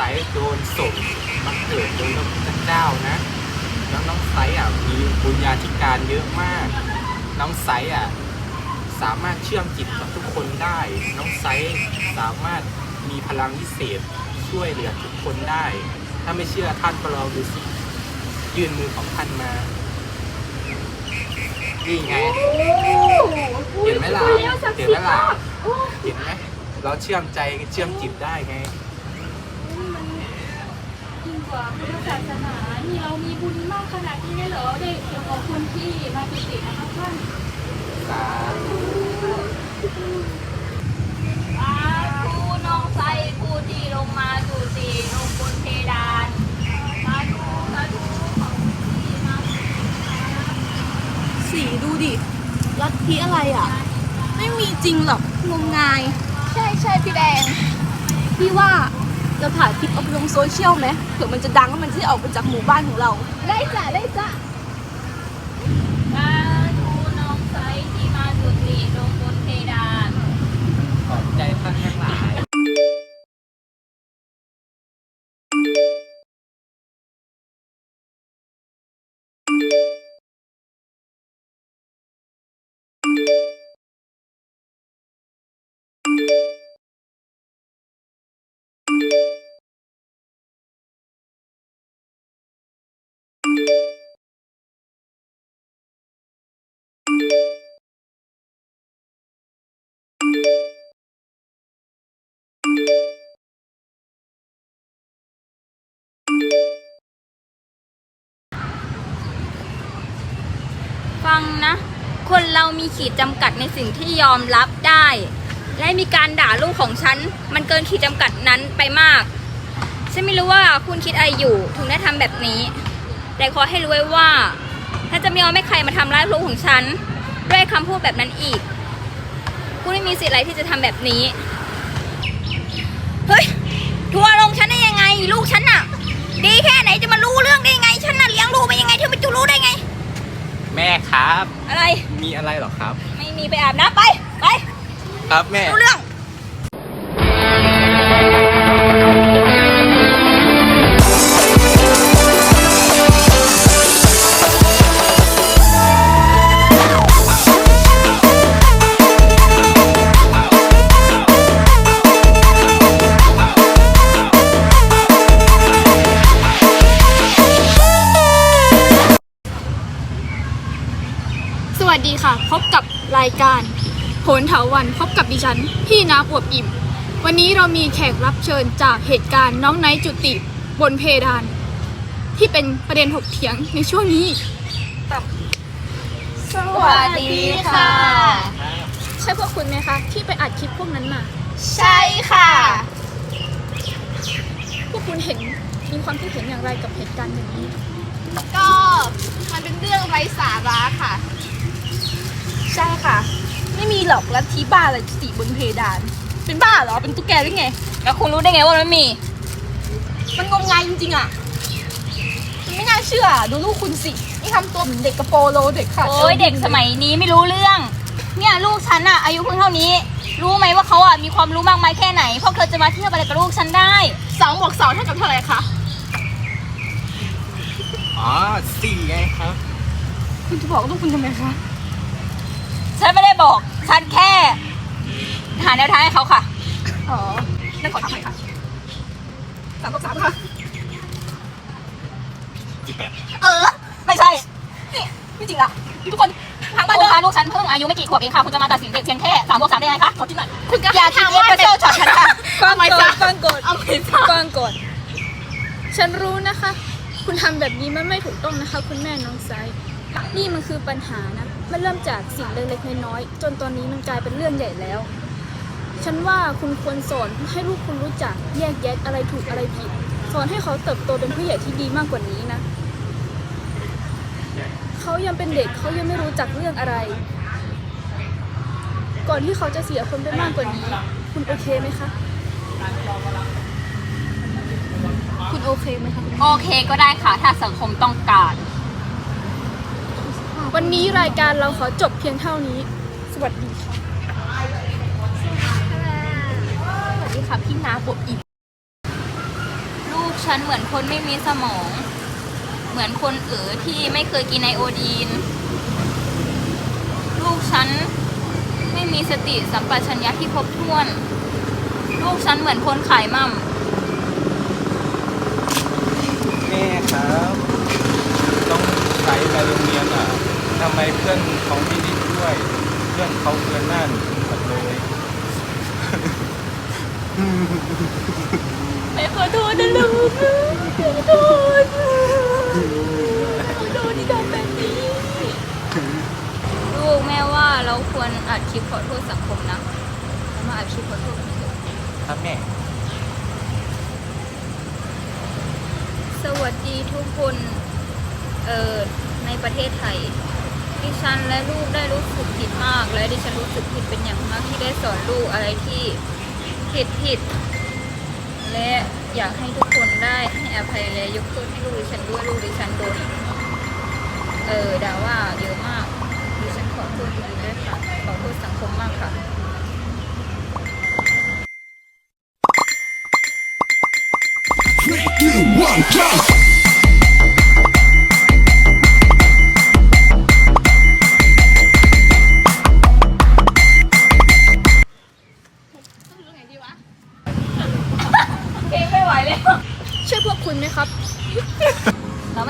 ไซโดนส่งมาเกิดโดยพระพุทธเจ้านะแล้วน้องไซอะมีบุญญาธิการเยอะมาก น้องไซอะสามารถเชื่อมจิตกับทุกคนได้ น้องไซสามารถมีพลังวิเศษช่วยเหลือทุกคนได้ ถ้าไม่เชื่อท่านก็ลองดูสิยื่นมือของท่านมานี่ไง เห็นไหมล่ะ เห็นไหมล่ะ เห็นไหมเราเชื่อมใจเชื่อมจิตได้ไง ว่าพุทธศาสนานี่เรามีบุญมากขนาดนี้เลยเหรอได้เกี่ยวกับคนที่มาจุตินะคะท่านสาธุสาธุน้องไซผู้ที่ลงมาสู่สีลงบนเพดานสาธุสาธุของที่มาสีดูดิลัทธิอะไรอะ ไม่มีจริงหรอกงมงาย ใช่ใช่พี่แดงพี่ว่า เราถ่ายคลิปเอาไปลงโซเชียลไหมเผื่อมันจะดังแล้วมันจะได้ออกไปจากหมู่บ้านของเรา ได้จ้ะได้จ้ะสาธุน้องไซที่มาสู่สีลงบนเพดานขอบใจท่านทั้งหลาย งนะ คนเรามีขีดจำกัดในสิ่งที่ยอมรับได้ และมีการด่าลูกของฉัน มันเกินขีดจำกัดนั้นไปมาก ฉันไม่รู้ว่าคุณคิดอะไรอยู่ถึงได้ทำแบบนี้ แต่ขอให้รู้ไว้ว่าถ้าจะไม่ยอมให้ใครมาทำร้ายลูกของฉัน ด้วยคำพูดแบบนั้นอีก คุณไม่มีสิทธิ์อะไรที่จะทำแบบนี้ เฮ้ย ทัวร์ลงฉันได้ยังไง ลูกฉันน่ะ ดีแค่ไหนจะมารู้เรื่องได้ยังไง ฉันน่ะเลี้ยงลูกมายังไงเธอไปจะรู้ได้ไง ครับ อะไร มีอะไรเหรอครับ ไม่มีไปอาบน้ำไป ไป ครับแม่ รู้เรื่อง วัสดีค่ะ พบกับรายการโหนเถาวันพบกับดิฉัน พี่น้ำอวบอิ่ม วันนี้เรามีแขกรับเชิญจากเหตุการณ์น้องไนท์จุติบนเพดาน ที่เป็นประเด็นถกเถียงในช่วงนี้ สวัสดีค่ะ ใช่พวกคุณไหมคะ ที่ไปอัดคลิปพวกนั้นมา ใช่ค่ะ พวกคุณเห็นมีความคิดเห็นอย่างไรกับเหตุการณ์อย่างนี้ ก็มันเป็นเรื่องไร้สาระค่ะ ใช่ค่ะ ไม่มีหรอกลัทธิบ้าอะไรจุติบนเพดาน เป็นบ้าเหรอ เป็นตุ๊กแกหรือไง แล้วคุณรู้ได้ไงว่ามันไม่มี มันงมงายจริงๆอะมันไม่น่าเชื่อ ดูลูกคุณสิ นี่ทำตัวเหมือนเด็กกระโปรงโลเด็กค่ะโอ้ยเด็กสมัยนี้ไม่รู้เรื่อง เนี่ยลูกฉันอะอายุเพิ่งเท่านี้ รู้ไหมว่าเขาอะมีความรู้มากมายแค่ไหนเพราะเธอจะมาเทียบอะไรกับลูกฉันได้สองบวกสองเท่ากับเท่าไหร่คะ อ๋อสี่ไงครับ คุณจะบอกลูกคุณทำไมคะ ฉันไม่ได้บอก ฉันแค่ หาแนวทางให้เขาค่ะ อ๋อนั่นขอทำหน่อยค่ะสามบวกสามค่ะเออ ไม่ใช่ นี่ไม่จริงอะทุกคนทางบ้านคุเดิณนคะลูกฉันเพิ่งอายุไม่กี่ขวบเองค่ะ คุณจะมาตัดสินเด็กเพียงแค่สามบวกสามได้ไงคะขอที่หน่อยคุณก็อย่าคิดทางเอ็กบ้านซ์เซลช็อตฉันค่ะฟังทำไมก่อจ๊ะนฟังก่อนเอาไปจ้ะฟังก่อนฉันรู้นะคะ คุณทำแบบนี้มันไม่ถูกต้องนะคะ คุณแม่น้องไซด์นี่มันคือปัญหานะ มันเริ่มจากสิ่งเล็กๆน้อยๆจนตอนนี้มันกลายเป็นเรื่องใหญ่แล้ว ฉันว่าคุณควรสอนให้ลูกคุณรู้จักแยกแยะอะไรถูกอะไรผิด สอนให้เขาเติบโตเป็นผู้ใหญ่ที่ดีมากกว่านี้นะ เขายังเป็นเด็กเขายังไม่รู้จักเรื่องอะไร ก่อนที่เขาจะเสียคนไปมากกว่านี้ คุณโอเคไหมคะ คุณโอเคไหมคะ โอเคก็ได้ค่ะ ถ้าสังคมต้องการ วันนี้รายการเราขอจบเพียงเท่านี้ สวัสดีค่ะ สวัสดีค่ะพี่นับบอิ่มลูกฉันเหมือนคนไม่มีสมอง เหมือนคนเอ๋อที่ไม่เคยกินไอโอดีน ลูกฉันไม่มีสติสัมปชัญญะที่ครบถ้วน ลูกฉันเหมือนคนขายมั่ม แม่ครับต้องใช้ไปโรงเรียนอะทำไมเพื่อนเขาไม่ได้ช่วย เพื่อนเขาเพื่อนหน้าหนูหมดเลยแม่ขอโทษนะลูกขอโทษขอโทษที่ทำแบบนี้ ลูกแม่ว่าเราควรอัดคลิปขอโทษสังคมนะเรามาอัดคลิปขอโทษกันเถอะครับแม่ สวัสดีทุกคน เอ่อในประเทศไทย ดิฉันและลูกได้รู้สึกผิดมาก และดิฉันรู้สึกผิดเป็นอย่างมากที่ได้สอนลูกอะไรที่ผิดผิด และอยากให้ทุกคนได้ให้อภัยและยกโทษให้ลูกดิฉันด้วยลูกดิฉันโดนเออด่าว่าเยอะมากดิฉันขอโทษจริงๆด้วยค่ะขอโทษสังคมมากค่ะเพ